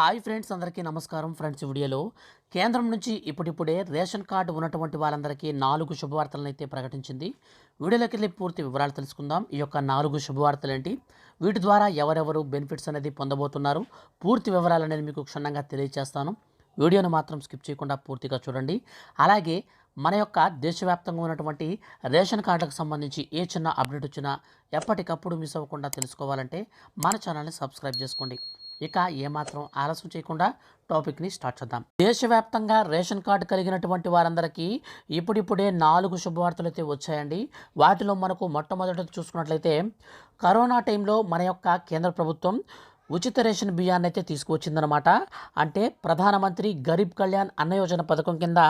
Hi friends అందరికీ నమస్కారం. Friends వీడియోలో కేంద్రం నుంచి ఇప్పుడిప్పుడే రేషన్ కార్డు ఉన్నటువంటి వాళ్ళందరికీ నాలుగు శుభవార్తలను అయితే ప్రకటించింది. వీడియోలోకి వెళ్ళి పూర్తి వివరాలు తెలుసుకుందాం. ఈ యొక్క నాలుగు శుభవార్తలు ఏంటి? వీటి ద్వారా ఎవరెవరు బెనిఫిట్స్ అనేది పొందబోతున్నారు? పూర్తి వివరాలు అనేది మీకు క్షుణ్ణంగా తెలియజేస్తాను వీడియోను మాత్రం స్కిప్ చేయకుండా పూర్తిగా చూడండి. అలాగే మన యొక్క దేశవ్యాప్తంగా ఉన్నటువంటి రేషన్ కార్డులకు సంబంధించి ఏ చిన్న అప్డేట్ వచ్చినా ఎప్పటికప్పుడు మిస్ అవ్వకుండా తెలుసుకోవాలంటే మన ఛానల్ని సబ్స్క్రైబ్ చేసుకోండి. ఇక ఏమాత్రం ఆలస్యం చేయకుండా టాపిక్ని స్టార్ట్ చేద్దాం. దేశవ్యాప్తంగా రేషన్ కార్డు కలిగినటువంటి వారందరికీ ఇప్పుడిప్పుడే నాలుగు శుభవార్తలు అయితే వచ్చాయండి. వాటిలో మనకు మొట్టమొదట చూసుకున్నట్లయితే కరోనా టైంలో మన యొక్క కేంద్ర ప్రభుత్వం ఉచిత రేషన్ బియ్యాన్ని అయితే తీసుకువచ్చిందనమాట అంటే ప్రధానమంత్రి గరీబ్ కళ్యాణ్ అన్న యోజన పథకం కింద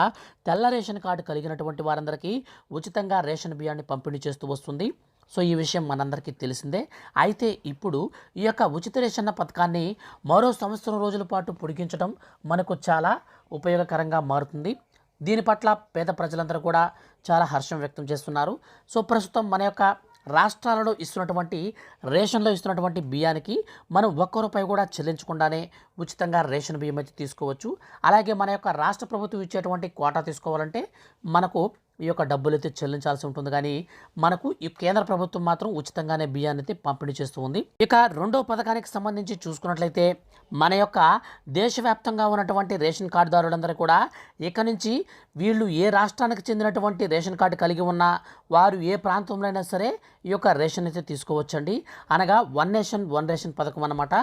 తెల్ల రేషన్ కార్డు కలిగినటువంటి వారందరికీ ఉచితంగా రేషన్ బియ్యాన్ని పంపిణీ చేస్తూ వస్తుంది. సో ఈ విషయం మనందరికీ తెలిసిందే. అయితే ఇప్పుడు ఈ యొక్క ఉచిత రేషన్ పథకాన్ని మరో సంవత్సరం రోజుల పాటు పొడిగించడం మనకు చాలా ఉపయోగకరంగా మారుతుంది. దీని పట్ల పేద ప్రజలందరూ కూడా చాలా హర్షం వ్యక్తం చేస్తున్నారు. సో ప్రస్తుతం మన యొక్క రాష్ట్రాలలో ఇస్తున్నటువంటి రేషన్లో ఇస్తున్నటువంటి బియ్యానికి మనం ఒక్క రూపాయి కూడా చెల్లించకుండానే ఉచితంగా రేషన్ బియ్యం అయితే తీసుకోవచ్చు. అలాగే మన యొక్క రాష్ట్ర ప్రభుత్వం ఇచ్చేటువంటి కోటా తీసుకోవాలంటే మనకు ఈ యొక్క డబ్బులు అయితే చెల్లించాల్సి ఉంటుంది. కానీ మనకు ఈ కేంద్ర ప్రభుత్వం మాత్రం ఉచితంగానే బియ్యాన్ని అయితే పంపిణీ చేస్తూ ఉంది. ఇక రెండో పథకానికి సంబంధించి చూసుకున్నట్లయితే మన యొక్క దేశవ్యాప్తంగా ఉన్నటువంటి రేషన్ కార్డుదారులందరూ కూడా ఇక నుంచి వీళ్ళు ఏ రాష్ట్రానికి చెందినటువంటి రేషన్ కార్డు కలిగి ఉన్నా వారు ఏ ప్రాంతంలో అయినా సరే ఈ యొక్క రేషన్ అయితే తీసుకోవచ్చండి. అనగా వన్ నేషన్ వన్ రేషన్ పథకం అన్నమాట.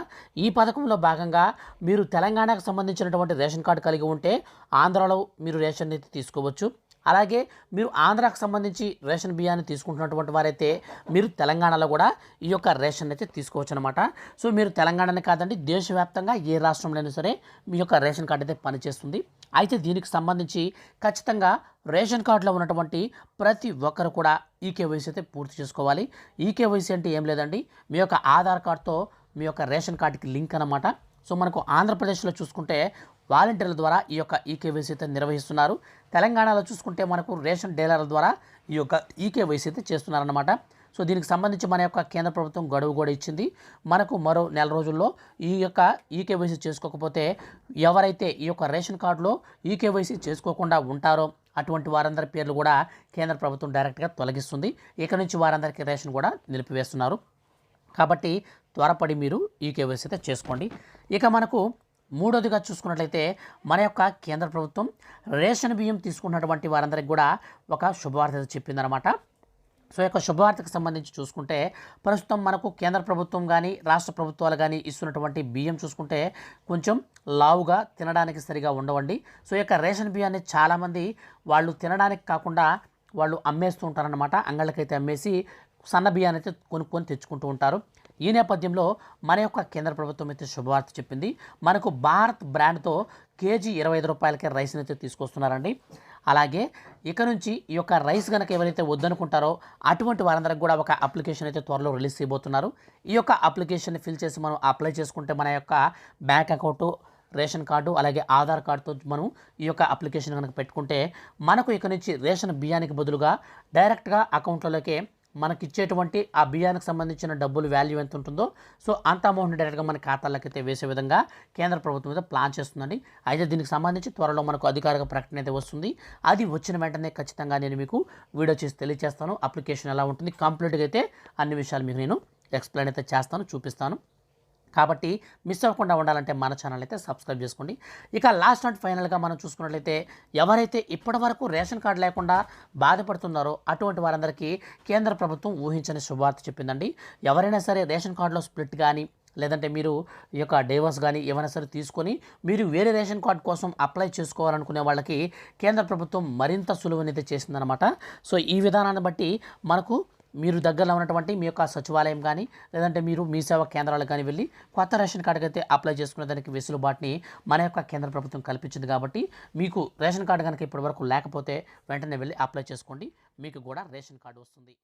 ఈ పథకంలో భాగంగా మీరు తెలంగాణకు సంబంధించినటువంటి రేషన్ కార్డు కలిగి ఉంటే ఆంధ్రాలో మీరు రేషన్ అయితే తీసుకోవచ్చు. అలాగే మీరు ఆంధ్రాకు సంబంధించి రేషన్ బియ్యాన్ని తీసుకుంటున్నటువంటి వారైతే మీరు తెలంగాణలో కూడా ఈ యొక్క రేషన్ అయితే తీసుకోవచ్చు అనమాట సో మీరు తెలంగాణనే కాదండి దేశవ్యాప్తంగా ఏ రాష్ట్రంలో సరే మీ యొక్క రేషన్ కార్డు అయితే పనిచేస్తుంది. అయితే దీనికి సంబంధించి ఖచ్చితంగా రేషన్ కార్డులో ఉన్నటువంటి ప్రతి ఒక్కరు కూడా ఈకేవైసీ అయితే పూర్తి చేసుకోవాలి. ఈకేవైసీ అంటే ఏం లేదండి మీ యొక్క ఆధార్ కార్డుతో మీ యొక్క రేషన్ కార్డుకి లింక్ అనమాట సో మనకు ఆంధ్రప్రదేశ్లో చూసుకుంటే వాలంటీర్ల ద్వారా ఈ యొక్క ఈకేవైసీ అయితే నిర్వహిస్తున్నారు. తెలంగాణలో చూసుకుంటే మనకు రేషన్ డీలర్ల ద్వారా ఈ యొక్క ఈకేవైసీ అయితే చేస్తున్నారన్నమాట. సో దీనికి సంబంధించి మన యొక్క కేంద్ర ప్రభుత్వం గడువు కూడా ఇచ్చింది. మనకు మరో నెల రోజుల్లో ఈ యొక్క ఈకేవైసీ చేసుకోకపోతే ఎవరైతే ఈ యొక్క రేషన్ కార్డులో ఈకేవైసీ చేసుకోకుండా ఉంటారో అటువంటి వారందరి పేర్లు కూడా కేంద్ర ప్రభుత్వం డైరెక్ట్గా తొలగిస్తుంది. ఇక నుంచి వారందరికీ రేషన్ కూడా నిలిపివేస్తున్నారు. కాబట్టి త్వరపడి మీరు ఈ కేవైసీ అయితే చేసుకోండి. ఇక మనకు మూడోదిగా చూసుకున్నట్లయితే మన యొక్క కేంద్ర ప్రభుత్వం రేషన్ బియ్యం తీసుకున్నటువంటి వారందరికి కూడా ఒక శుభవార్త చెప్పిందనమాట సో ఈ యొక్క శుభవార్తకు సంబంధించి చూసుకుంటే ప్రస్తుతం మనకు కేంద్ర ప్రభుత్వం కానీ రాష్ట్ర ప్రభుత్వాలు కానీ ఇస్తున్నటువంటి బియ్యం చూసుకుంటే కొంచెం లావుగా తినడానికి సరిగా ఉండవండి. సో ఈ యొక్క రేషన్ బియ్యాన్ని చాలామంది వాళ్ళు తినడానికి కాకుండా వాళ్ళు అమ్మేస్తూ ఉంటారనమాట అంగళ్ళకైతే అమ్మేసి సన్న బియ్యాన్ని అయితే కొనుక్కొని తెచ్చుకుంటూ ఉంటారు. ఈ నేపథ్యంలో మన యొక్క కేంద్ర ప్రభుత్వం అయితే శుభవార్త చెప్పింది. మనకు భారత్ బ్రాండ్తో కేజీ ఇరవై ఐదు రూపాయలకే రైస్ని అయితే తీసుకొస్తున్నారండి. అలాగే ఇక నుంచి ఈ యొక్క రైస్ కనుక ఎవరైతే వద్దనుకుంటారో అటువంటి వారందరికి కూడా ఒక అప్లికేషన్ అయితే త్వరలో రిలీజ్ చేయబోతున్నారు. ఈ యొక్క అప్లికేషన్ని ఫిల్ చేసి మనం అప్లై చేసుకుంటే మన యొక్క బ్యాంక్ అకౌంట్ రేషన్ కార్డు అలాగే ఆధార్ కార్డుతో మనం ఈ యొక్క అప్లికేషన్ కనుక పెట్టుకుంటే మనకు ఇక నుంచి రేషన్ బియ్యానికి బదులుగా డైరెక్ట్గా అకౌంట్లలోకి మనకి ఇచ్చేటువంటి ఆ బియ్యానికి సంబంధించిన డబ్బులు వాల్యూ ఎంత ఉంటుందో సో అంత అమౌంట్ డైరెక్ట్గా మన ఖాతాలకు అయితే వేసే విధంగా కేంద్ర ప్రభుత్వం అయితే ప్లాన్ చేస్తుందండి. అయితే దీనికి సంబంధించి త్వరలో మనకు అధికారిక ప్రకటన అయితే వస్తుంది. అది వచ్చిన వెంటనే ఖచ్చితంగా నేను మీకు వీడియో చేసి తెలియజేస్తాను అప్లికేషన్ ఎలా ఉంటుంది? కంప్లీట్గా అయితే అన్ని విషయాలు మీకు నేను ఎక్స్ప్లెయిన్ అయితే చేస్తాను చూపిస్తాను. కాబట్టి మిస్ అవ్వకుండా ఉండాలంటే మన ఛానల్ అయితే సబ్స్క్రైబ్ చేసుకోండి. ఇక లాస్ట్ అండ్ ఫైనల్గా మనం చూసుకున్నట్లయితే ఎవరైతే ఇప్పటి వరకు రేషన్ కార్డు లేకుండా బాధపడుతున్నారో అటువంటి వారందరికీ కేంద్ర ప్రభుత్వం ఊహించని శుభార్త చెప్పిందండి. ఎవరైనా సరే రేషన్ కార్డులో స్ప్లిట్ కానీ లేదంటే మీరు ఈ యొక్క డైవర్స్ కానీ ఏమైనా సరే తీసుకొని మీరు వేరే రేషన్ కార్డు కోసం అప్లై చేసుకోవాలనుకునే వాళ్ళకి కేంద్ర ప్రభుత్వం మరింత సులువునైతే చేసిందనమాట సో ఈ విధానాన్ని బట్టి మనకు మీరు దగ్గరలో ఉన్నటువంటి మీ యొక్క సచివాలయం కానీ లేదంటే మీరు మీ సేవా కేంద్రాలు కానీ వెళ్ళి కొత్త రేషన్ కార్డుకి అయితే అప్లై చేసుకునే దానికి వెసులుబాటుని మన యొక్క కేంద్ర ప్రభుత్వం కల్పించింది కాబట్టి మీకు రేషన్ కార్డు కనుక ఇప్పటివరకు లేకపోతే వెంటనే వెళ్ళి అప్లై చేసుకోండి. మీకు కూడా రేషన్ కార్డు వస్తుంది.